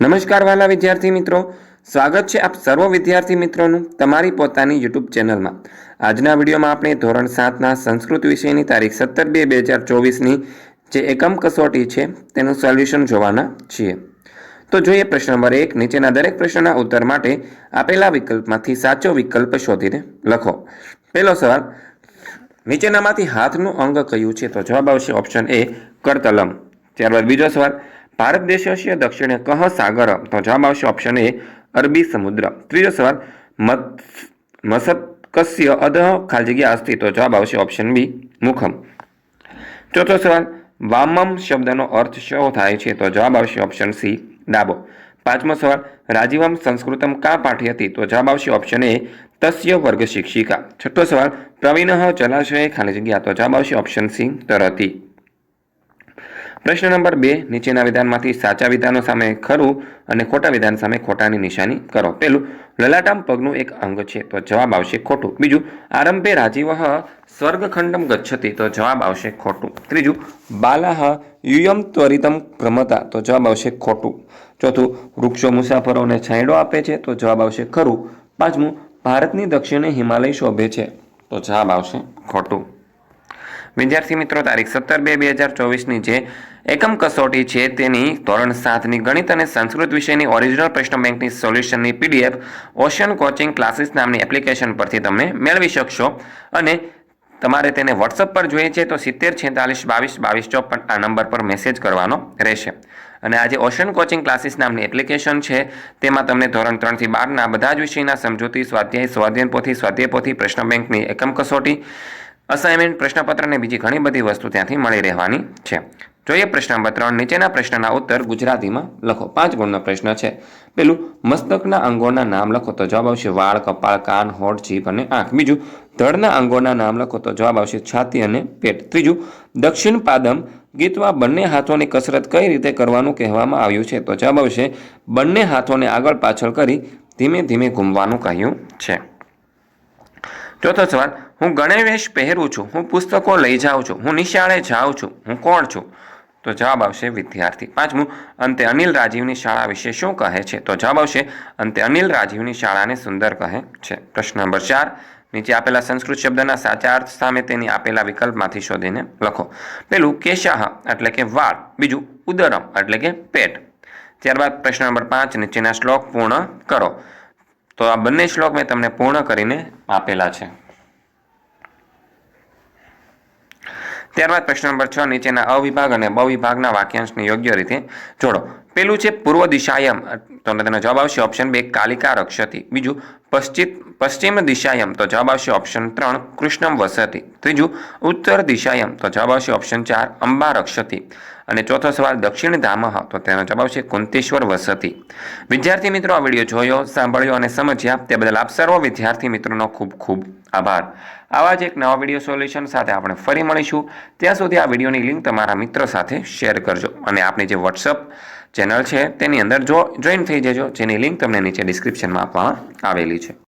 નમસ્કાર વાલા વિદ્યાર્થી મિત્રો. સ્વાગત છે આપ સર્વ વિદ્યાર્થી મિત્રોનું તમારી પોતાની યુટ્યુબ ચેનલમાં. આજના વિડીયોમાં આપણે ધોરણ સાતના સંસ્કૃત વિષયની તારીખ સત્તર બે બે હજાર ચોવીસની જે એકમ કસોટી છે તેનું સોલ્યુશન જોવાના છીએ. તો જોઈએ પ્રશ્ન નંબર એક, નીચેના દરેક પ્રશ્નના ઉત્તર માટે આપેલા વિકલ્પમાંથી સાચો વિકલ્પ શોધીને લખો. પહેલો સવાલ, નીચેનામાંથી હાથનું અંગ કયું છે? તો જવાબ આવશે ઓપ્શન એ કરતલમ ત્યારબાદ બીજો સવાલ ભારત દેશસ્ય દક્ષિણે કહ સાગર. તો જવાબ આવશે ઓપ્શન એ અરબી સમુદ્ર. ત્રીજો સવાલ મસત્કસ્ય અધ ખાલી જગ્યા અસ્થિ તો જવાબ આવશે ઓપ્શન બી, મુખમ. ચોથો સવાલ, વામમ શબ્દનો અર્થ શો થાય છે? તો જવાબ આવશે ઓપ્શન સી, ડાબો. પાંચમો સવાલ, રાજીવમ સંસ્કૃતમ કા પાઠ્યતી તો જવાબ આવશે ઓપ્શન એ, તસ્ય વર્ગ શિક્ષિકા. છઠ્ઠો સવાલ, પ્રવીણ જલાશય ખાલી જગ્યા? તો જવાબ આવશે ઓપ્શન સી, તરતી. પ્રશ્ન નંબર બે, નીચેના વિધાનમાંથી સાચા વિધાનો સામે ખરું અને ખોટા વિધાન સામે ખોટાની નિશાની કરો. પહેલું, લલાટામ પગનું એક અંગ છે, તો જવાબ આવશે ખોટું. બીજું, આરંભે રાજીવ સ્વર્ગખંડમ ગચ્છતિ, તો જવાબ આવશે ખોટું. ત્રીજું, બાલાહ યુયમ ત્વરિતમ ક્રમતા તો જવાબ આવશે ખોટું. ચોથું, વૃક્ષો મુસાફરોને છાંયડો આપે છે, તો જવાબ આવશે ખરું. પાંચમું, ભારતની દક્ષિણે હિમાલય શોભે છે, તો જવાબ આવશે ખોટું. વિદ્યાર્થી મિત્રો, તારીખ સત્તર બે બે હજાર ચોવીસની જે એકમ કસોટી છે, તેની ધોરણ સાતની ગણિત અને સંસ્કૃત વિષયની ઓરિજિનલ પ્રશ્ન બેંકની સોલ્યુશનની પીડીએફ ઓશન કોચિંગ ક્લાસીસ નામની એપ્લિકેશન પરથી તમે મેળવી શકશો. અને તમારે તેને વોટ્સઅપ પર જોઈએ છે, તો સિત્તેર છેતાલીસ બાવીસ બાવીસ ચોપન આ નંબર પર મેસેજ કરવાનો રહેશે. અને આજે ઓશન કોચિંગ ક્લાસીસ નામની એપ્લિકેશન છે, તેમાં તમને ધોરણ ત્રણથી બારના બધા જ વિષયના સમજૂતી, સ્વાધ્યાય સ્વાધ્યાય પોથી સ્વાધ્યાય પોથી પ્રશ્ન બેંકની એકમ કસોટી અસાઇનમેન્ટ, પ્રશ્નપત્ર અને બીજી ઘણી બધી વસ્તુ ત્યાંથી મળી રહેવાની છે. જોઈએ પ્રશ્ન નંબર ત્રણ નીચેના પ્રશ્નના ઉત્તર ગુજરાતીમાં લખો. પાંચ ગુણનો પ્રશ્ન છે. પેલું, મસ્તકના અંગોના નામ લખો તો જવાબ આવશે વાળ, કપાળ, કાન, હોઠ, જીભ અને આંખ. બીજું, ધડના અંગોના નામ લખો તો જવાબ આવશે છાતી અને પેટ. ત્રીજું, દક્ષિણ પાદમ ગીતમાં બંને હાથોની કસરત કઈ રીતે કરવાનું કહેવામાં આવ્યું છે? તો જવાબ આવશે, બંને હાથોને આગળ પાછળ કરી ધીમે ધીમે ઘૂમવાનું કહ્યું છે. ચોથો સવાલ, હું ગણેવેશ પહેરું છું, હું પુસ્તકો લઈ જાઉં છું, હું નિશાળે જાઉં છું, હું કોણ છું? તો જવાબ આવશે વિદ્યાર્થી. પાંચમું, અંતે અનિલ રાજીવની શાળા વિશે શું કહે છે? તો જવાબ આવશે, અંતે અનિલ રાજીવની શાળાને સુંદર કહે છે. પ્રશ્ન નંબર ચાર, નીચે આપેલા સંસ્કૃત શબ્દના સાચા અર્થ સામે તેની આપેલા વિકલ્પમાંથી શોધીને લખો. પેલું, કેશાહ, એટલે કે વાળ. બીજું, ઉદરમ, એટલે કે પેટ. ત્યારબાદ પ્રશ્ન નંબર પાંચ, નીચેના શ્લોક પૂર્ણ કરો. તો આ બંને શ્લોક મેં તમને પૂર્ણ કરીને આપેલા છે. ત્યારબાદ પ્રશ્ન નંબર છ, નીચેના અવિભાગ અને બ વિભાગના વાક્યાંશને યોગ્ય રીતે જોડો. પેલું છે પૂર્વ દિશાયમ. તો તેનો જવાબ આવશે ઓપ્શન બે કાલિકા રક્ષતી બીજું પશ્ચિમ પશ્ચિમ દિશાયમ. તો જવાબ આવશે ઓપ્શન ત્રણ, કૃષ્ણમ વસતી. ત્રીજું, ઉત્તર દિશાયમ. તો જવાબ આવશે ઓપ્શન ચાર અંબા રક્ષતી અને ચોથો સવાલ, દક્ષિણ ધામહ તો તેનો જવાબ આવશે કુંતેશ્વર વસતી. વિદ્યાર્થી મિત્રો, આ વીડિયો જોયો, સાંભળ્યો અને સમજ્યા. તે બદલ આપ સર્વ વિદ્યાર્થી મિત્રોનો ખૂબ ખૂબ આભાર. આવા જ એક નવા વીડિયો સોલ્યુશન સાથે આપણે ફરી મળીશું. ત્યાં સુધી આ વિડીયોની લિંક તમારા મિત્રો સાથે શેર કરજો. અને આપણી જે વોટ્સઅપ ચેનલ છે, તેની અંદર જો જોઈન થઈ જજો. જેની લિંક તમને નીચે ડિસ્ક્રિપ્શનમાં આપવામાં આવેલી છે.